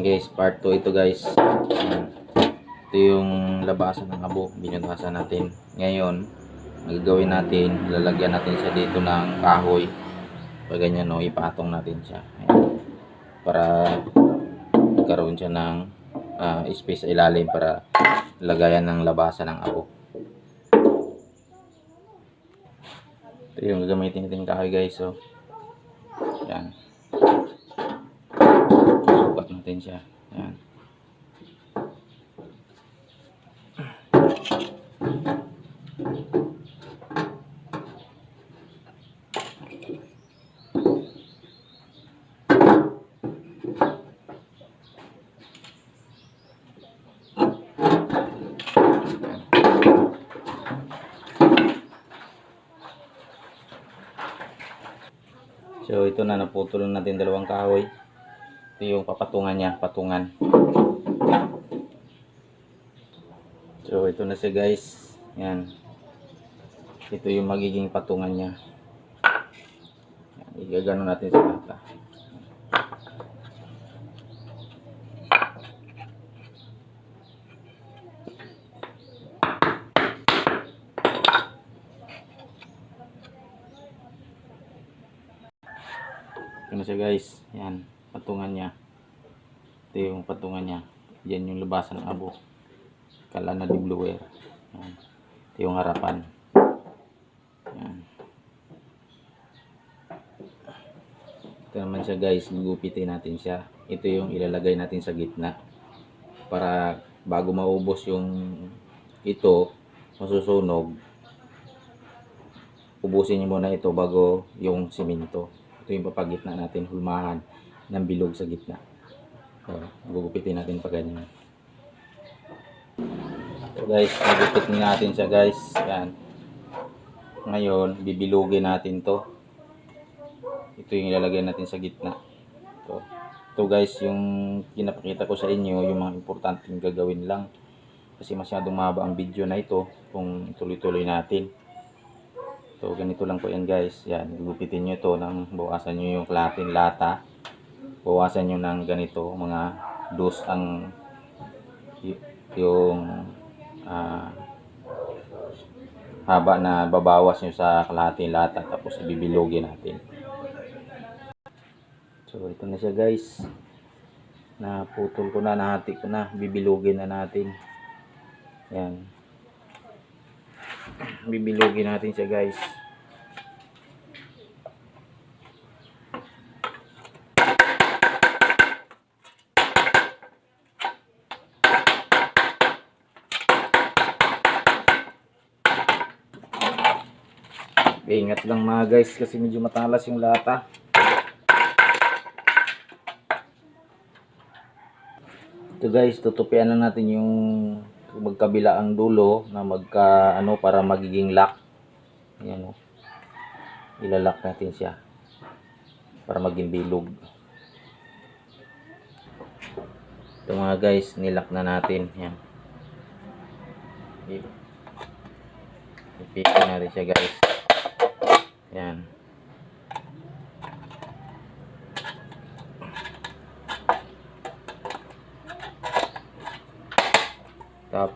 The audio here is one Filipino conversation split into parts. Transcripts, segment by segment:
Guys, part 2 ito guys. Ito yung labasan ng abo, binutasan natin. Ngayon, magagawin natin, lalagyan natin siya dito ng kahoy. Pag ganyan no, ipatong natin siya. Ayan. Para magkaroon siya ng ah, space sa ilalim para lagayan ng labasan ng abo. Ito yung gagamitin natin kahoy guys. So, yan. Natin siya. Yan. So ito na naputol na natin dalawang kahoy. Ito yung papatungan niya, patungan. So ito na siya guys. Yan. Ito yung magiging patungan niya. Igagano natin sa mata. Ito na siya guys. Yan. Patungan niya. Ito yung patungan niya. Yan yung labasan ng abo. Kala na di blower. Ito yung harapan. Yan. Ito naman siya guys. Gugupitin natin siya. Ito yung ilalagay natin sa gitna. Para bago maubos yung ito, masusunog, ubusin niyo muna ito bago yung simento. Ito yung papagitna natin, hulmahan ng bilog sa gitna. So, gugupitin natin pa ganyan. So guys, nagupit na natin siya guys. Yan. Ngayon, bibilugin natin to. Ito yung ilalagay natin sa gitna. Ito. Ito guys, yung pinapakita ko sa inyo, yung mga importanteng gagawin lang. Kasi masyadong mahaba ang video na ito kung tuloy-tuloy natin. So, ganito lang po yan guys. Yan, gupitin nyo ito ng bawasan nyo yung klatin lata. Bawasan nyo ng ganito, mga dos ang yung ah, haba na babawas nyo sa kalahating lata tapos ibibilogin natin. So, ito na siya guys. Naputol ko na, nahati ko na. Bibilogin na natin. Yan. Bibilogin natin siya guys. Ingat lang mga guys kasi medyo matalas yung lata. Ito guys, tutupian na natin yung magkabila ang dulo na magka ano para magiging lock. Ayan oh. Ilalak natin siya para maging bilog. Ito mga guys, nilak na natin. Yan. Ipitin natin siya guys.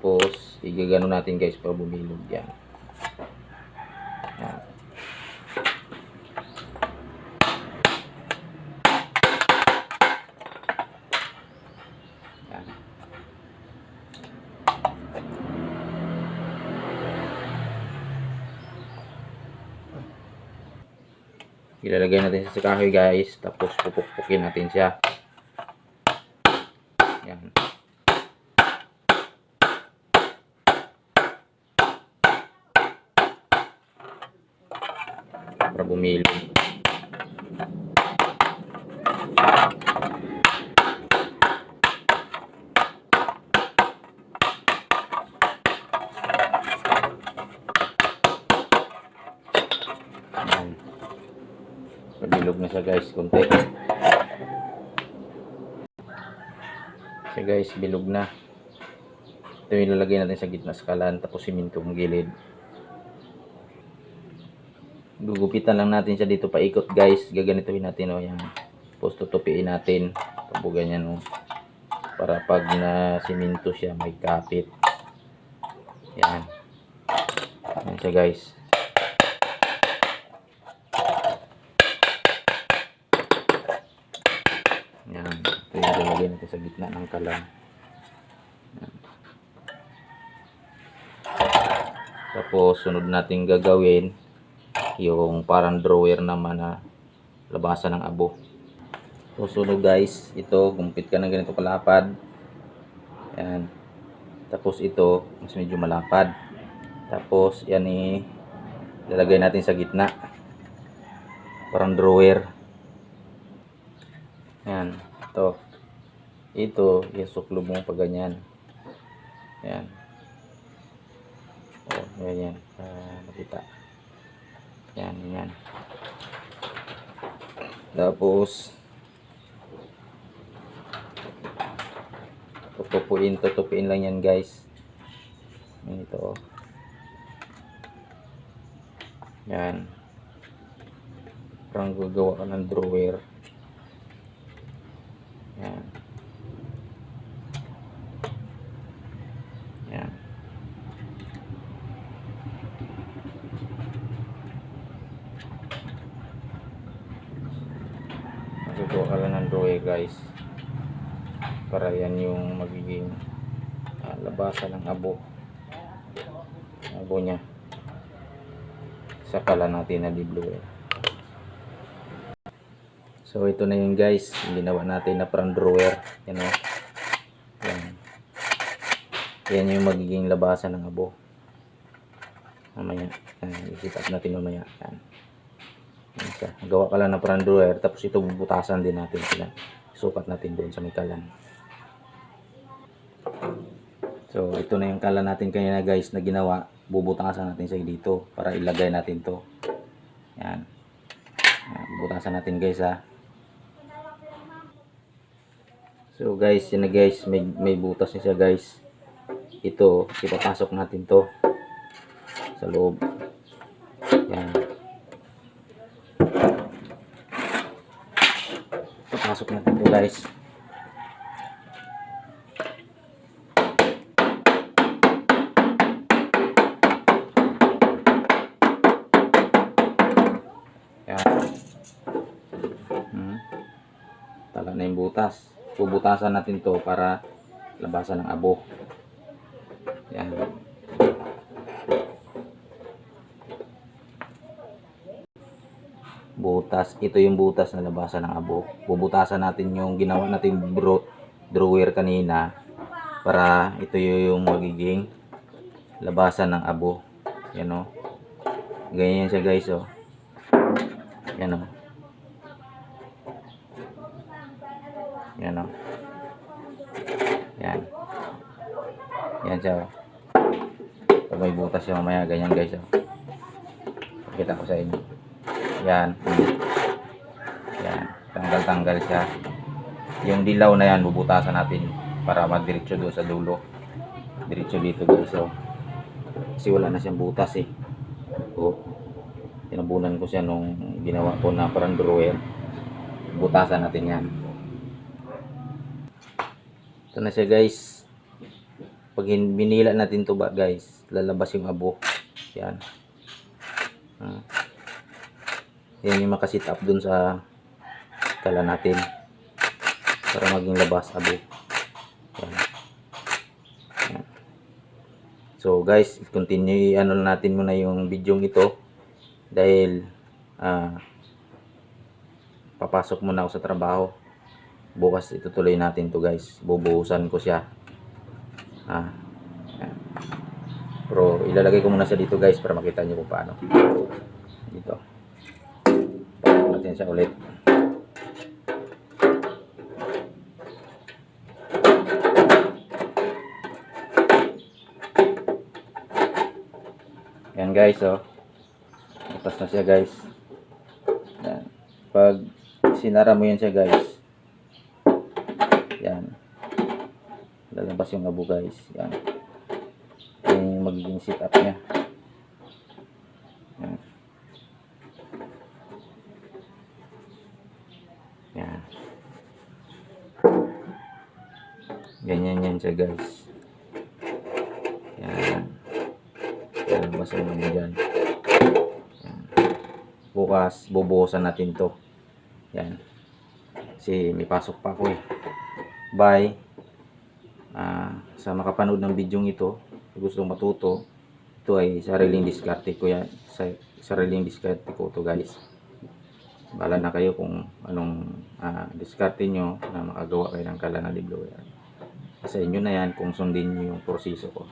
Tapos, igagano natin guys para bumilog yan. Ilalagay natin sa kahoy guys. Tapos pupukpukin natin siya. Para bumilog. Yan. Pabilog na siya guys, konti. Siya guys, bilog na. Ito yung ilalagay natin sa gitna skalan, tapos siminto ang gilid. Gugupitan lang natin siya dito paikot guys. Gaganituhin natin o yan. Tapos tutupiin natin. Pag ganyan o. para pag na siminto siya may kapit. Yan. Yan siya guys. Yan. Ito yung lalagay natin sa gitna ng kalan. Yan. Tapos sunod natin gagawin yung parang drawer naman na labasan ng abo. So sunod guys, ito gumpit ka ng ganito kalapad. Yan. Tapos ito, mas medyo malapad. Tapos yan i lalagay natin sa gitna. Parang drawer. Yan. Ito. Ito, isuklob mo pa ganyan. Yan. Oh, ganyan. Ah, nakita. Yan, yan. Tapos, tutupuin, tutupuin lang yan guys. Yan ito oh. Yan. Parang gagawa ka ng drawer. Yan. Yan. Magagawa ka lang ng drawer guys. Para yan yung magiging ah, labasan ng abo. Abo niya. Saka lang natin na dibluwer. So ito na yun guys, ginawa natin na parang drawer, yan o. Yan. Yan yung magiging labasan ng abo. Mamaya, yan, i-set up natin mamaya. Yan. Gawa ka lang na parang drawer, tapos ito bubutasan din natin sila. Sukat natin doon sa may kalan. So ito na yung kalan natin kanina guys na ginawa. Bubutasan natin siya dito para ilagay natin to. Yan. Bubutasan natin guys ha. So guys, yun na guys, may, may butas na siya guys. Ito, ipapasok natin to sa loob. Yan. Ipapasok natin to guys. Yan. Hmm. Tala na yung butas. Bubutasan natin to para labasan ng abo. Yan. Butas. Ito yung butas na labasan ng abo. Bubutasan natin yung ginawa natin bro, drawer kanina para ito yung magiging labasan ng abo. Yan o. Ganyan siya guys o. Yan o. Yan o. Yan. Yan siya o. Pag may butas siya mamaya, ganyan guys o. Pakita ko sa inyo. Yan. Tanggal-tanggal siya. Yung dilaw na yan, bubutasan natin para madiretso doon sa dulo. Diretso dito guys o. Kasi wala na siyang butas eh. O. Tinabunan ko siya nung ginawa ko na parang drawer. Butasan natin yan. Ito na siya guys. Pag binila natin to ba guys, lalabas yung abo. Yan. Ah. Yan yung makasit up dun sa kala natin. Para maging labas abo. Yan. Yan. So guys, continue ano natin muna yung video ito dahil ah papasok muna ako sa trabaho bukas itutuloy natin to guys bubuhusan ko siya ah yan. pero ilalagay ko muna siya dito guys para makita nyo kung paano dito natin siya ulit guys oh Tapos na siya guys yan pag sinara mo yan siya guys yan. Lalabas yung abo guys. Yan. Yan yung magiging sit up niya. Yan. Yan. Ganyan yan siya guys. Yan. Basa mo dyan. Yan. Bukas, bubuhusan natin to. Yan. Kasi may pasok pa ako eh. Bye. Ah, sa makapanood ng video ito, gustong matuto, ito ay sariling diskarte ko yan. Sa, sariling diskarte ko to guys. Bala na kayo kung anong ah, diskarte nyo na makagawa kayo ng kala na libro. Yan. Sa inyo na yan kung sundin nyo yung proseso ko.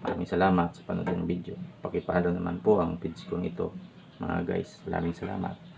Maraming salamat sa panood ng video. Pakipalo naman po ang page ko ito mga guys. Maraming salamat.